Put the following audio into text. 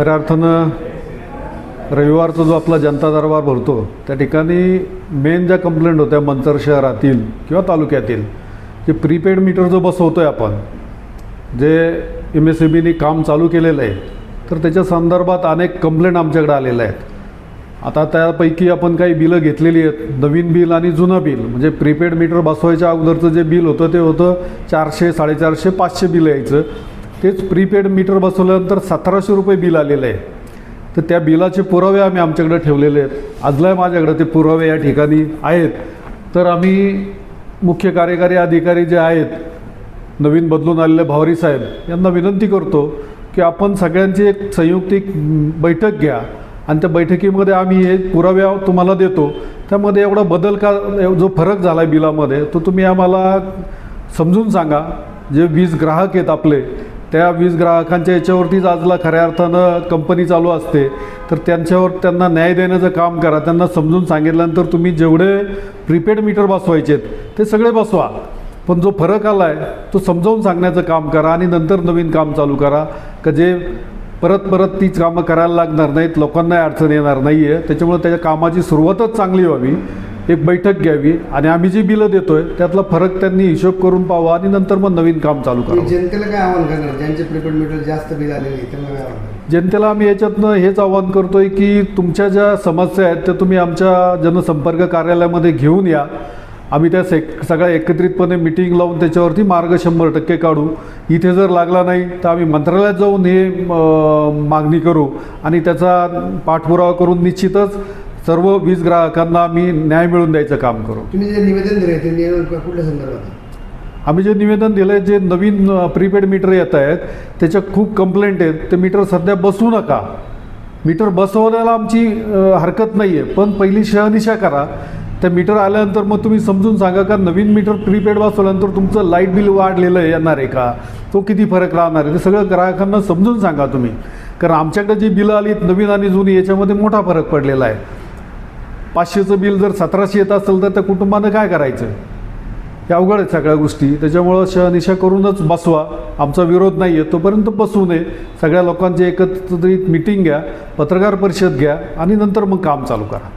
खऱ्या अर्थानं रविवारचा जो आपला जनता दरबार भरतो त्या ठिकाणी मेन ज्या कंप्लेंट होत्या मंचर शहरातील किंवा तालुक्यातील जे प्रीपेड मीटर जो बसवतो आहे आपण जे एम एस सी बीनी काम चालू केलेलं आहे तर त्याच्या संदर्भात अनेक कंप्लेंट आमच्याकडे आलेल्या आहेत. आता त्यापैकी आपण काही बिलं घेतलेली आहेत नवीन बिल आणि जुनं बिल म्हणजे प्रीपेड मीटर बसवायच्या अगोदरचं जे बिल होतं ते होतं चारशे साडेचारशे पाचशे बिल यायचं. तेच प्रीपेड मीटर बसवल्यानंतर सतराशे रुपये बिल आलेलं आहे. तर त्या बिलाचे पुरावे आम्ही आमच्याकडे ठेवलेले आहेत. आजलाय माझ्याकडे ते पुरावे या ठिकाणी आहेत. तर आम्ही मुख्य कार्यकारी अधिकारी जे आहेत नवीन बदलून आलेले भावरी साहेब यांना विनंती करतो की आपण सगळ्यांची एक संयुक्तिक बैठक घ्या. आणि त्या बैठकीमध्ये आम्ही हे पुरावे तुम्हाला देतो. त्यामध्ये एवढा बदल का जो फरक झाला आहे बिलामध्ये तो तुम्ही आम्हाला समजून सांगा. जे वीज ग्राहक आहेत आपले त्या वीज ग्राहकांच्या याच्यावरतीच आजला खऱ्या अर्थानं कंपनी चालू असते तर त्यांच्यावर त्यांना न्याय देण्याचं काम करा. त्यांना समजून सांगितल्यानंतर तुम्ही जेवढे प्रीपेड मीटर बसवायचे ते सगळे बसवा. पण जो फरक आला आहे तो समजावून सांगण्याचं काम करा आणि नंतर नवीन काम चालू करा. का जे परत परत तीच कामं करायला लागणार नाहीत लोकांनाही अडचण येणार नाही आहे त्याच्यामुळे त्याच्या कामाची सुरुवातच चांगली व्हावी. एक बैठक घ्यावी आणि आम्ही जी बिलं देतोय त्यातला फरक त्यांनी हिशोब करून पाहावा आणि नंतर मग नवीन काम चालू करावं. जनतेला काय आव्हान करणार? ज्यांचे प्रीपेड मीटर जास्त बिल आलेले त्यांना काय आव्हान करणार? जनतेला आम्ही याच्यातनं हेच आवाहन करतोय की तुमच्या ज्या समस्या आहेत त्या तुम्ही आमच्या जनसंपर्क कार्यालयामध्ये घेऊन या. आम्ही त्या सेक सगळ्या एकत्रितपणे मिटिंग लावून त्याच्यावरती मार्ग शंभर टक्के काढू. इथे जर लागला नाही तर आम्ही मंत्रालयात जाऊन हे मागणी करू आणि त्याचा पाठपुरावा करून निश्चितच सर्व वीज ग्राहकांना आम्ही न्याय मिळवून द्यायचं काम करू. तुम्ही जे निवेदन दिले ते निवेदन कुठल्या संदर्भात? आम्ही जे निवेदन दिलं आहे जे नवीन प्रीपेड मीटर येत आहेत त्याच्या खूप कंप्लेंट आहेत. ते मीटर सध्या बसवू नका. मीटर बसवण्याला आमची हरकत नाही आहे पण पहिली शहनिशा करा. त्या मीटर आल्यानंतर मग तुम्ही समजून सांगा का नवीन मीटर प्रीपेड बसवल्यानंतर तुमचं लाइट बिल वाढलेलं आहे येणार आहे का? तो किती फरक राहणार आहे? ते सगळं ग्राहकांना समजून सांगा तुम्ही. कारण आमच्याकडे जी बिलं आली नवीन आणि जुनी याच्यामध्ये मोठा फरक पडलेला आहे. पाचशेचं बिल जर सतराशे येत असेल तर त्या कुटुंबानं काय करायचं? हे अवघड आहेत सगळ्या गोष्टी. त्याच्यामुळं शहनिशा करूनच बसवा. आमचा विरोध नाही आहे तोपर्यंत बसू नये. सगळ्या लोकांची एकत्रित मिटिंग घ्या. पत्रकार परिषद घ्या. आणि नंतर मग काम चालू करा.